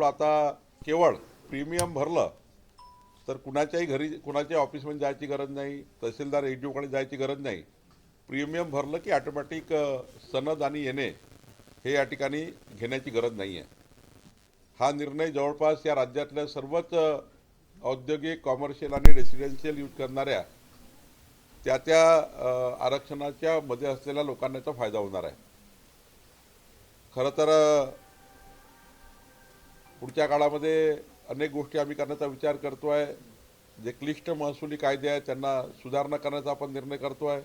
त्यामुळं आता केवळ प्रीमियम भरलं तर कुणाच्याही घरी कुणाच्याही ऑफिसमध्ये जायची गरज नाही तहसीलदार एडीओकडे जायची गरज नाही. प्रीमियम भरलं की ऑटोमॅटिक सनद आणि येणे हे या ठिकाणी घेण्याची गरज नाही आहे हा निर्णय जवळपास या राज्यातल्या सर्वच औद्योगिक कॉमर्शियल आणि रेसिडेन्शियल यूज करणाऱ्या त्या त्या आरक्षणाच्या मध्ये असलेल्या लोकांना फायदा होणार आहे. खरं तर पुढच्या काळामध्ये अनेक गोष्टी आम्ही करण्याचा विचार करतो आहे जे क्लिष्ट महसुली कायदे आहेत त्यांना सुधारणा करण्याचा आपण निर्णय करतो आहे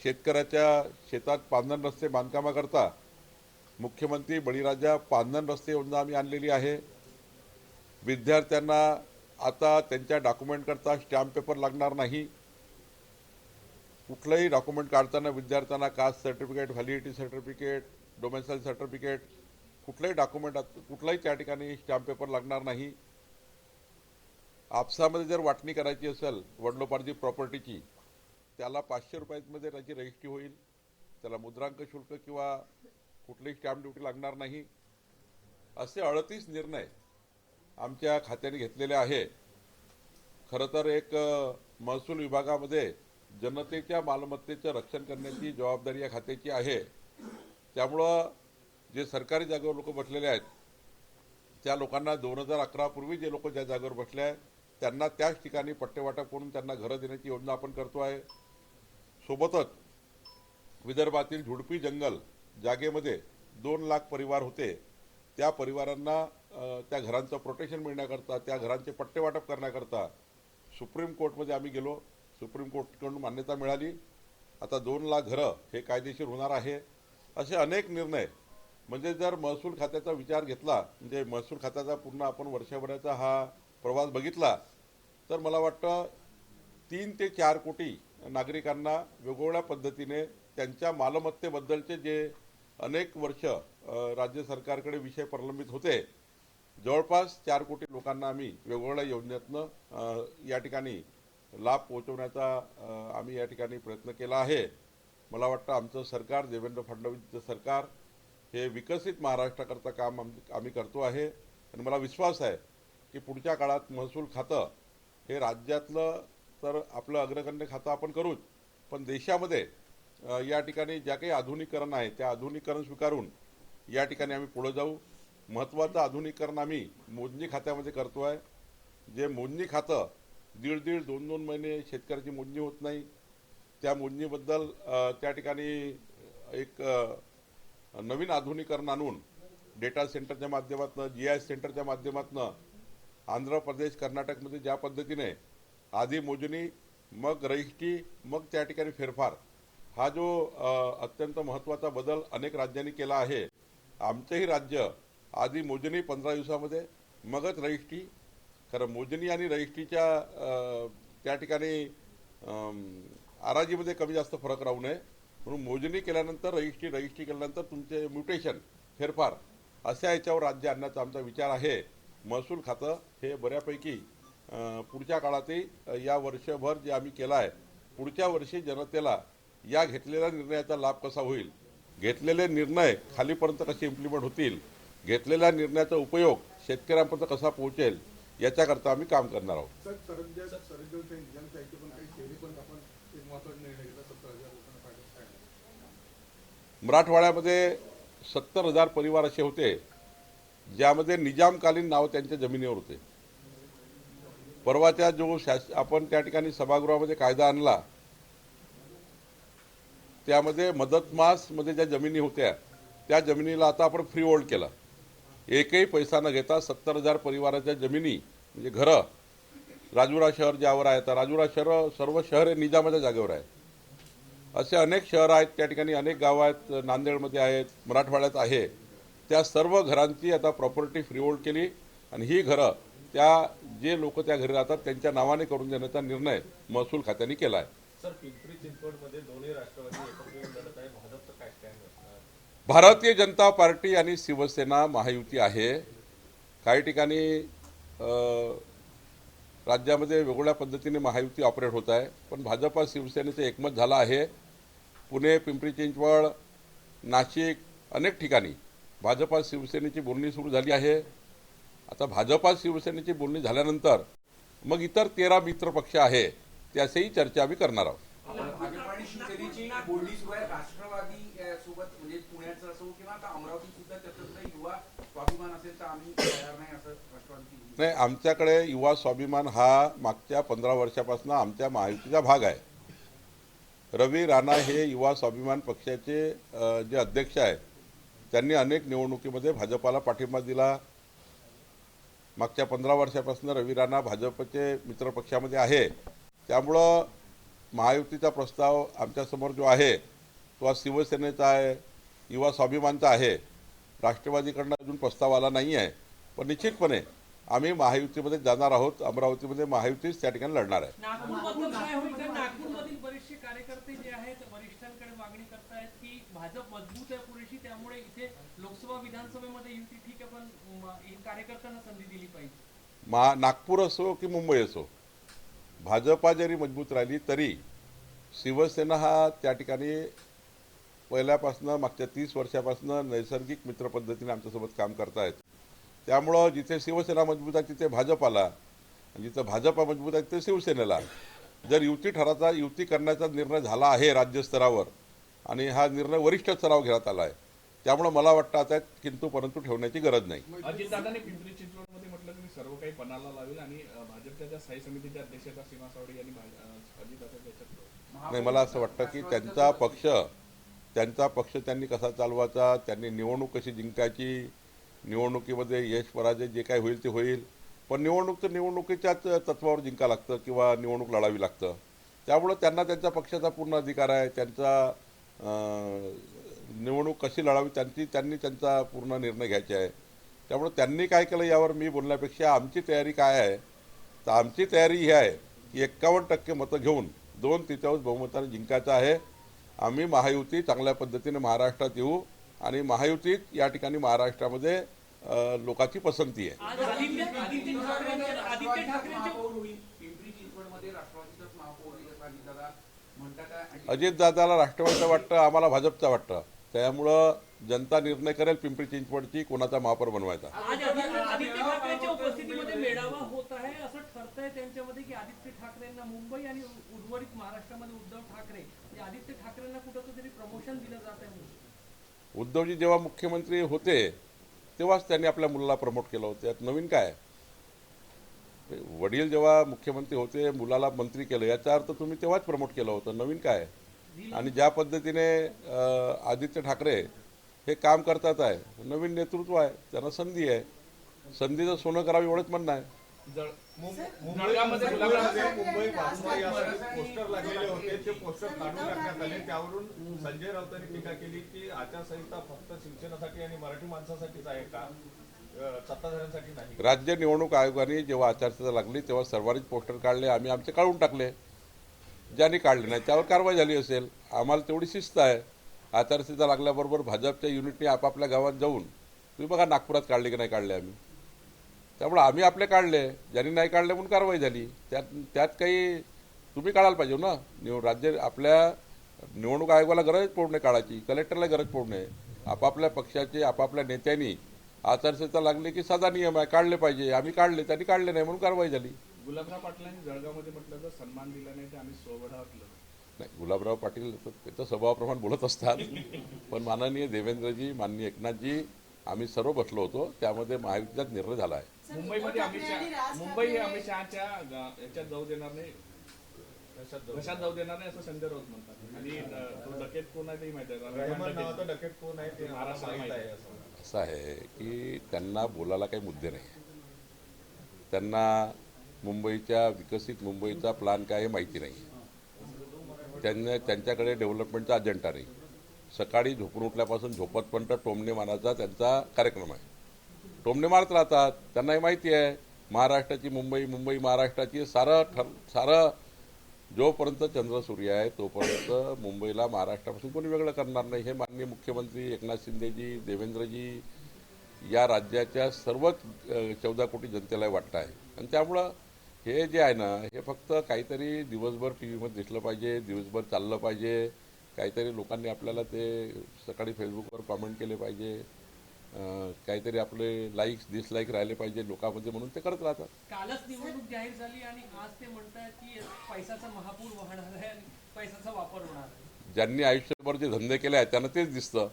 शेतकऱ्याच्या शेतात पांधन रस्ते बांधकामाकरता मुख्यमंत्री बळीराजा पांधन रस्ते योजना आम्ही आणलेली आहे. विद्यार्थ्यांना आता त्यांच्या डॉक्युमेंटकरता स्टॅम्प पेपर लागणार नाही. कुठलंही डॉक्युमेंट काढताना विद्यार्थ्यांना caste certificate validity certificate domicile certificate कुठलंही डॉक्युमेंट कुठलाही त्या ठिकाणी स्टॅम्प पेपर लागणार नाही. आपसामध्ये जर वाटणी करायची असेल वडलोपार्जित प्रॉपर्टीची त्याला पाचशे रुपयामध्ये त्याची रजिस्ट्री होईल. त्याला मुद्रांक शुल्क किंवा कुठलीही स्टॅम्प ड्युटी लागणार नाही. असे अडतीस निर्णय आमच्या खात्याने घेतलेले आहे. खरं तर एक महसूल विभागामध्ये जनतेच्या मालमत्तेचं रक्षण करण्याची जबाबदारी या खात्याची आहे. त्यामुळं जे सरकारी जागेवर लोक बसलेले आहेत त्या लोकांना दोन हजार अकरापूर्वी जे लोक ज्या जागेवर बसले आहेत त्यांना त्याच ठिकाणी पट्टेवाटप करून त्यांना घरं देण्याची योजना आपण करतो आहे. सोबतच विदर्भातील झुडपी जंगल जागेमध्ये दोन लाख परिवार होते. त्या परिवारांना त्या घरांचं प्रोटेक्शन मिळण्याकरता त्या घरांचे पट्टेवाटप करण्याकरता सुप्रीम कोर्टमध्ये आम्ही गेलो. सुप्रीम कोर्टकडून मान्यता मिळाली. आता दोन लाख घरं हे कायदेशीर होणार आहे. असे अनेक निर्णय म्हणजे जर महसूल खात्याचा विचार घेतला म्हणजे महसूल खात्याचा पूर्ण आपण वर्षभराचा हा प्रवास बघितला तर मला वाटतं तीन ते चार कोटी नागरिकांना वेगवेगळ्या पद्धतीने त्यांच्या मालमत्तेबद्दलचे जे अनेक वर्ष राज्य सरकारकडे विषय प्रलंबित होते जवळपास चार कोटी लोकांना आम्ही वेगवेगळ्या योजनेतनं या ठिकाणी लाभ पोहोचवण्याचा आम्ही या ठिकाणी प्रयत्न केला आहे. मला वाटतं आमचं सरकार देवेंद्र फडणवीसचं सरकार हे विकसित महाराष्ट्राकरता काम आम- आम्ही करतो आहे. आणि मला विश्वास आहे की पुढच्या काळात महसूल खातं हे राज्यातलं तर आपलं अग्रगण्य खातं आपण करूच. पण देशामध्ये या ठिकाणी ज्या काही आधुनिकरण आहे त्या आधुनिकरण स्वीकारून या ठिकाणी आम्ही पुढे जाऊ. महत्त्वाचं आधुनिकरण आम्ही मोजणी खात्यामध्ये करतो आहे. जे मोजणी खातं दीड दीड दोन दोन महिने शेतकऱ्याची मोजणी होत नाही. त्या मोजणीबद्दल त्या ठिकाणी एक नवीन आधुनिकरण आणून डेटा सेंटरच्या माध्यमातून जी आय सेंटरच्या माध्यमातून आंध्र प्रदेश कर्नाटकमध्ये ज्या पद्धतीने आधी मोजणी मग रजिस्ट्री मग त्या ठिकाणी फेरफार हा जो अत्यंत महत्त्वाचा बदल अनेक राज्यांनी केला आहे. आमचंही राज्य आधी मोजणी पंधरा दिवसामध्ये मगच रजिस्ट्री. खरं मोजणी आणि रजिस्ट्रीच्या त्या ठिकाणी आराजीमध्ये कमी जास्त फरक राहू नये. म्हणून मोजणी केल्यानंतर रजिस्ट्री रजिस्ट्री केल्यानंतर तुमचे म्युटेशन फेरफार अशा याच्यावर राज्य आणण्याचा आमचा विचार आहे. महसूल खातं हे बऱ्यापैकी पुढच्या काळातही या वर्षभर जे आम्ही केलं आहे पुढच्या वर्षी जनतेला या घेतलेल्या निर्णयाचा लाभ कसा होईल? घेतलेले निर्णय खालीपर्यंत कसे इम्प्लिमेंट होतील? घेतलेल्या निर्णयाचा उपयोग शेतकऱ्यांपर्यंत कसा पोहोचेल? याच्याकरता आम्ही काम करणार आहोत सर सरंजा सरंजामच्या इंडियनच्या ऐकतो पण काही शहरी पण आपण एक महत्त्वाचा निर्णय घेतला सत्तर हजार लोकांना फायदा काय मराठवाड्यामध्ये सत्तर हजार परिवार असे होते ज्यामध्ये निजामकालीन नाव त्यांच्या जमिनीवर होते. परवाच्या जो शास आपण त्या ठिकाणी सभागृहामध्ये कायदा आणला त्यामध्ये मदतमासमध्ये ज्या जमिनी होत्या त्या जमिनीला आता आपण फ्री होल्ड केला. एकही पैसा न घेता सत्तर हजार परिवाराच्या जमिनी म्हणजे घरं राजुरा शहर ज्यावर आहे तर राजुरा शहर सर्व शहर हे निजामाच्या जागेवर आहे. असे अनेक शहरं आहेत त्या ठिकाणी अनेक गावं आहेत नांदेडमध्ये आहेत मराठवाड्यात आहे. त्या सर्व घरांची आता प्रॉपर्टी फ्रीहोल्ड केली आणि ही घरं त्या जे लोक त्या घरी राहतात त्यांच्या नावाने करून देण्याचा निर्णय महसूल खात्याने केला आहे. भारतीय जनता पार्टी आणि शिवसेना महायुती आहे. काही ठिकाणी राज्यामध्ये वेगवेगळ्या पद्धतीने महायुती ऑपरेट होत आहे. पण भाजपा शिवसेनेचं एकमत झालं आहे. पुणे पिंपरी चिंचवड नाशिक अनेक ठिकाणी भाजपा शिवसेनेची बोलणी सुरू झाली आहे. आता भाजपा शिवसेनेची बोलणी झाल्यानंतर मग इतर तेरा मित्र पक्ष आहे त्याचीही चर्चा आम्ही करणार आहोत. राष्ट्रवादी सोबत म्हणजे पुण्याचं असो किंवा अमरावती सुद्धा त्याच्यात युवा स्वाभिमान असेल तर आम्ही तयार नाही असं राष्ट्रवादीची भूमिका. नाही आमच्याकडे युवा स्वाभिमान हा मागच्या पंधरा वर्षापासून आमच्या महायुतीचा भाग आहे. रवी राणा हे युवा स्वाभिमान पक्षाचे जे अध्यक्ष आहेत त्यांनी अनेक निवडणुकीमध्ये भाजपाला पाठिंबा दिला. मागच्या पंधरा वर्षापासून रवी राणा भाजपचे मित्रपक्षामध्ये आहे. त्यामुळं महायुतीचा प्रस्ताव आमच्यासमोर जो आहे तो आज शिवसेनेचा आहे युवा स्वाभिमानचा आहे. राष्ट्रवादीकडनं अजून प्रस्ताव आला नाही आहे पण निश्चितपणे आम्ही महायुतीमध्ये जाणार आहोत अमरावतीमध्ये महायुतीच त्या ठिकाणी लढणार आहे. नागपूरमधून काय होईल? तर नागपूरमधील बरेचसे कार्यकर्ते जे आहेत वरिष्ठांकडे मागणी करतायत की भाजप मजबूत आहे पुरेशी त्यामुळे इथे लोकसभा विधानसभेमध्ये युती ठीक आहे पण म, हे कार्यकर्त्यांना संधी दिली पाहिजे. मा नागपूर असो की मुंबई असो भाजपा जरी मजबूत राहिली तरी शिवसेना हा त्या ठिकाणी पहिल्यापासनं मागच्या तीस वर्षापासनं नैसर्गिक मित्र पद्धतीने आमच्यासोबत काम करतायत. त्यामुळं जिथे शिवसेना मजबूत आहे तिथे भाजपाला. आणि जिथं भाजपा मजबूत आहे तिथे शिवसेनेला. जर युती ठराचा युती करण्याचा निर्णय झाला आहे राज्यस्तरावर आणि हा निर्णय वरिष्ठ स्तरावर घेण्यात आला आहे त्यामुळं मला वाटतं आता किंतु परंतु ठेवण्याची गरज नाही. अजितदादांनी पिंपरी चिंचवडमध्ये म्हटलं की मी सर्व काही पणाला लावेल आणि भाजपच्या स्थायी समितीच्या सीमा सावडे यांनी नाही मला असं वाटतं की त्यांचा पक्ष त्यांचा पक्ष त्यांनी कसा चालवायचा त्यांनी निवडणूक कशी जिंकायची निवडणुकीमध्ये यश पराजय जे काय होईल ते होईल. पण निवडणूक तर निवडणुकीच्याच तत्वावर जिंका लागतं किंवा निवडणूक लढावी लागतं. त्यामुळं त्यांना त्यांच्या पक्षाचा पूर्ण अधिकार आहे. त्यांचा निवडणूक कशी लढावी त्यांची त्यांनी त्यांचा पूर्ण निर्णय घ्यायचा आहे. त्यामुळे त्यांनी काय केलं यावर मी बोलण्यापेक्षा आमची तयारी काय आहे तर आमची तयारी ही आहे की एक्कावन्न टक्के मतं घेऊन दोन तिच्यावर बहुमताने जिंकायचं आहे. आम्ही महायुती चांगल्या पद्धतीने महाराष्ट्रात येऊ. आणि महायुतीत या ठिकाणी महाराष्ट्रामध्ये लोकांची पसंती आहे. आणि अजितदादाला राष्ट्रवादीचं वाटतं आम्हाला भाजपचं वाटतं. त्यामुळं जनता निर्णय करेल पिंपरी चिंचवडची कोणाचा महापौर बनवायचा. आज आदित्य आदित्य ठाकरेंच्या उपस्थितीमध्ये मेळावा होत आहे असं ठरतंय त्यांच्यामध्ये की आदित्य ठाकरेंना मुंबई आणि उर्वरित महाराष्ट्रामध्ये उद्धव ठाकरे या आदित्य ठाकरेंना कुठं तरी प्रमोशन दिलं जात आहे. उद्धवजी जेव्हा मुख्यमंत्री होते तेव्हाच त्यांनी आपल्या मुलाला प्रमोट केलं होतं. यात नवीन काय? वडील जेव्हा मुख्यमंत्री होते मुलाला मंत्री केलं याचा अर्थ तुम्ही तेव्हाच प्रमोट केलं होतं. नवीन काय? आणि ज्या पद्धतीने आदित्य ठाकरे हे काम करतात आहे नवीन नेतृत्व आहे त्यांना संधी आहे. संधीचं सोनं करावं एवढंच म्हणणं आहे. जळ मुंबई जळगावमध्ये गुलाबराव मुंबई मुंबई वासवाई यासाठी पोस्टर लागलेले होते. ते पोस्टर काढून टाकण्यात आले. त्यावरून संजय राऊतांनी टीका केली की आचारसंहिता फक्त शिक्षणासाठी आणि मराठी माणसासाठीच आहे का? सत्ताधाऱ्यांसाठी नाही. राज्य निवडणूक आयोगाने जेव्हा आचारसंहिता लागली तेव्हा सर्वांनीच पोस्टर काढले. आम्ही आमचे काढून टाकले. ज्यांनी काढले नाही त्यावर कारवाई झाली असेल. आम्हाला तेवढी शिस्त आहे. आचारसंहिता लागल्याबरोबर भाजपच्या युनिटने आपापल्या गावात जाऊन तुम्ही बघा नागपुरात काढले की नाही काढले आम्ही. त्यामुळे आम्ही आपले काढले. ज्यांनी नाही काढले म्हणून कारवाई झाली. त्यात त्यात काही तुम्ही काढायला पाहिजे ना. निव राज्य आपल्या निवडणूक आयोगाला गरज पडू नये काढायची कलेक्टरला गरज पडू नये. आपापल्या पक्षाचे आपापल्या नेत्यांनी आचारसंहिता लागली की साधा नियम आहे काढले पाहिजे. आम्ही काढले त्यांनी काढले नाही म्हणून कारवाई झाली. गुलाबराव पाटलांनी जळगावमध्ये म्हटलं तर सन्मान दिला नाही तर आम्ही. नाही गुलाबराव पाटील तर त्याचं स्वभावाप्रमाणे बोलत असतात. पण माननीय देवेंद्रजी माननीय एकनाथजी आम्ही सर्व बसलो होतो. त्यामध्ये महायुतीचाच निर्णय झाला आहे. मुंबईमध्ये अमित शहा मुंबई हे अमित शहाच्या याच्यात जाऊ देणार नाही. कशात जाऊ देणार. नाही असं संजय राऊत म्हणतात. आणि तो डकेत कोण आहे ते माहिती आहे रहमान रहमान डकेत. नावाचा डकेत कोण आहे ते आम्हाला महाराष्ट्राला माहीत आहे. माहीत असं असं आहे की त्यांना बोलायला काही मुद्दे नाही त्यांना मुंबईच्या विकसित मुंबईचा प्लॅन काय हे माहिती नाही त्यांना त्यांच्याकडे डेव्हलपमेंटचा अजेंडा नाही. सकाळी झोपून उठल्यापासून झोपतपर्यंत टोमणे मारायचा त्यांचा कार्यक्रम आहे. टोमणे मारत राहतात त्यांनाही माहिती आहे महाराष्ट्राची मुंबई मुंबई महाराष्ट्राची सारं ठर सारं जोपर्यंत चंद्र सूर्य आहे तोपर्यंत मुंबईला महाराष्ट्रापासून कोणी वेगळं करणार नाही. हे माननीय मुख्यमंत्री एकनाथ शिंदेजी देवेंद्रजी या राज्याच्या सर्वच चौदा कोटी जनतेला वाटतं आहे. आणि त्यामुळं हे जे आहे ना हे फक्त काहीतरी दिवसभर टी व्हीमध्ये दिसलं पाहिजे दिवसभर चाललं पाहिजे. काहीतरी लोकांनी आपल्याला ते सकाळी फेसबुकवर कॉमेंट केले पाहिजे. काहीतरी आपले लाईक्स डिसलाईक राहिले पाहिजे लोकांमध्ये म्हणून ते करत राहतात. कालच निवडणूक जाहीर झाली आणि आज ते म्हणतायत की पैशाचा महापूर वाहणार आहे आणि पैशाचा वापर होणार आहे. ज्यांनी आयुष्यभर जे धंदे केले आहेत त्यांना तेच दिसतं.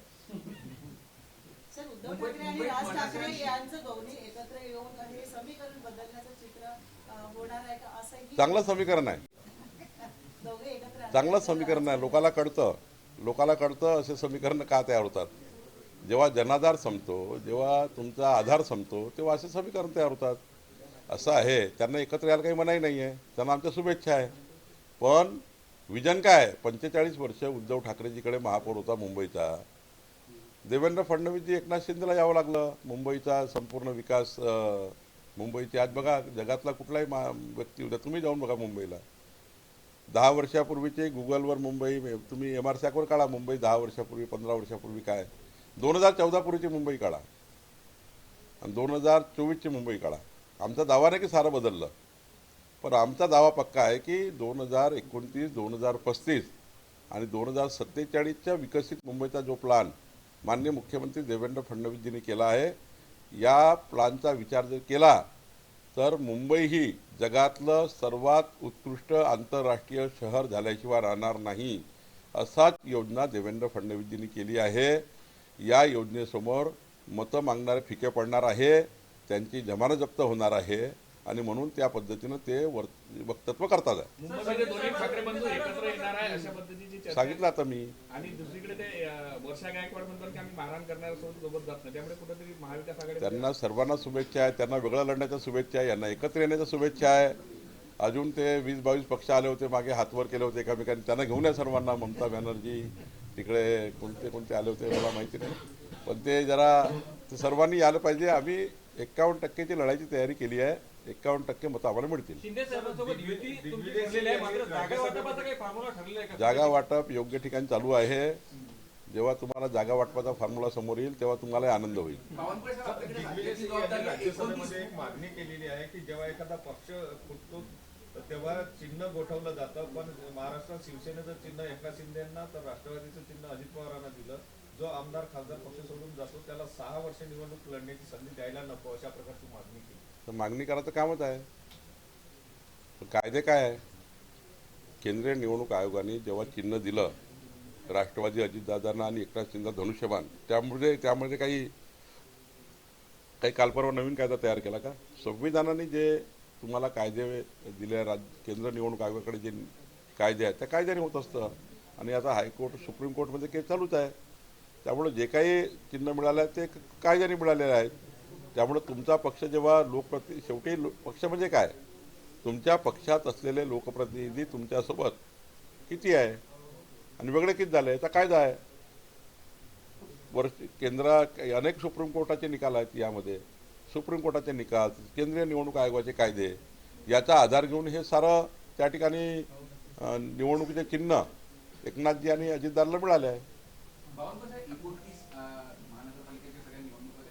सर उद्धव मुंबईत- ठाकरे आणि मुंबईत राज ठाकरे मनसेने- यांचं दोन्ही एकत्र येऊन हे समीकरण बदलण्याचं चित्र अं, होणार आहे का? असंही चांगलं समीकरण आहे. दोघे एकत्र आले. चांगलं समीकरण आहे. लोकाला कळतं. लोकाला कळतं असे समीकरण का तयार होतात? जेव्हा जनाधार संपतो जेव्हा तुमचा आधार संपतो तेव्हा असे समीकरण तयार होतात. असं आहे. त्यांना एकत्र यायला काही मनाई नाही आहे त्यांना आमच्या शुभेच्छा आहे. पण विजन काय पंचेचाळीस वर्ष उद्धव ठाकरेजीकडे महापौर होता मुंबईचा. देवेंद्र फडणवीसजी एकनाथ शिंदेला यावं लागलं. मुंबईचा संपूर्ण विकास मुंबईची आज बघा जगातला कुठलाही मा व्यक्ती होता तुम्ही जाऊन बघा मुंबईला. दहा वर्षापूर्वीचे गुगलवर मुंबई तुम्ही एम आर सॅकवर काढा. मुंबई दहा वर्षापूर्वी पंधरा वर्षापूर्वी काय? दोन हजार चौदा पूर्वीची मुंबई काढा. आणि दोन हजार चोवीसची मुंबई काढा. आमचा दावा नाही की सारं बदललं. पण आमचा दावा पक्का आहे की दोन हजार एकोणतीस दोन हजार पस्तीस आणि दोन हजार सत्तेचाळीसच्या विकसित मुंबईचा जो प्लान माननीय मुख्यमंत्री देवेंद्र फडणवीसजींनी केला आहे या प्लानचा विचार जर केला तर मुंबई ही जगातलं सर्वात उत्कृष्ट आंतरराष्ट्रीय शहर झाल्याशिवाय राहणार नाही असाच योजना देवेंद्र फडणवीसजींनी केली आहे. या योजनेसमोर मतं मागणारे फिके पडणार आहे त्यांची जमानत जप्त होणार आहे आणि म्हणून त्या पद्धतीनं ते वर वक्तत्व करतात. सांगितलं आता मी. त्यांना सर्वांना शुभेच्छा आहे त्यांना वेगळं लढण्याच्या शुभेच्छा आहे यांना एकत्र येण्याच्या शुभेच्छा आहे. अजून ते वीस बावीस पक्ष आले होते मागे हातवर केले होते एकामेकांनी. त्यांना घेऊन या सर्वांना ममता बॅनर्जी तिकडे कोणते कोणते आले होते मला माहिती नाही. पण ते जरा ते सर्वांनी यायला पाहिजे. आम्ही एक्कावन्न टक्केची लढाईची तयारी केली आहे. एक्कावन्न टक्के मतं आम्हाला मिळतील. जागा वाटपाचा काही फॉर्म्युला ठरलेला आहे का? जागा वाटप योग्य ठिकाणी चालू आहे. जेव्हा तुम्हाला जागा वाटपाचा फॉर्म्युला समोर येईल तेव्हा तुम्हाला आनंद होईल. मागणी केलेली आहे की जेव्हा एखादा पक्ष तेव्हा चिन्ह गोठवलं जातं पण महाराष्ट्रात शिवसेनेचं चिन्ह एकनाथ शिंदेना तर राष्ट्रवादीचं चिन्ह अजित पवारांना दिलं. जो आमदार खासदार पक्ष सोडून जातो त्याला सहा वर्ष निवडणूक लढण्याची संधी द्यायला नको अशा प्रकारची मागणी केली. तर मागणी करायचं कामच आहे. कायदे काय आहे? केंद्रीय निवडणूक आयोगाने जेव्हा चिन्ह दिलं राष्ट्रवादी अजितदादांना आणि एकनाथ शिंदे धनुष्यबाण त्यामुळे त्यामध्ये काही काही कालपरवा नवीन कायदा तयार केला का? संविधानाने जे तुम्हाला कायदे दिले राज्य केंद्र निवडणूक आयोगाकडे जे कायदे आहेत त्या कायद्याने होत असतं. आणि आता हायकोर्ट सुप्रीम कोर्टमध्ये केस चालूच आहे. त्यामुळे जे काही चिन्ह मिळालं आहे ते कायद्याने मिळालेले आहेत. त्यामुळे तुमचा पक्ष जेव्हा लोकप्रति शेवटी लो पक्ष म्हणजे काय? तुमच्या पक्षात असलेले लोकप्रतिनिधी तुमच्यासोबत किती आहे? आणि वेगळे किती झाले? याचा कायदा आहे. वर्ष केंद्रा अनेक सुप्रीम कोर्टाचे निकाल आहेत यामध्ये. सुप्रीम कोर्टाचे निकाल केंद्रीय निवडणूक आयोगाचे कायदे याचा आधार घेऊन हे सारं त्या ठिकाणी निवडणुकीचे चिन्ह एकनाथजी आणि अजितदारला मिळाले आहे. बावनकुळे एकोणतीस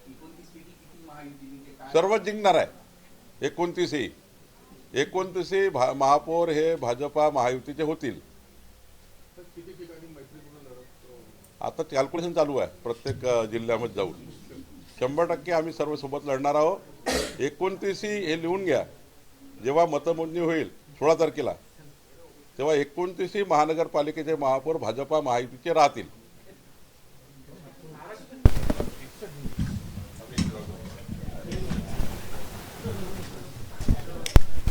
एकोणतीस सर्वच जिंकणार आहे. एकोणतीसही. एकोणतीसही भा महापौर हे भाजपा महायुतीचे होतील. आता कॅल्क्युलेशन चालू आहे प्रत्येक जिल्ह्यामध्ये जाऊन. शंभर टक्के आम्ही सर्व सोबत लढणार आहोत. एकोणतीसही हे लिहून घ्या. जेव्हा मतमोजणी होईल सोळा तारखेला तेव्हा एकोणतीसही महानगरपालिकेचे महापौर भाजपा महायुतीचे राहतील.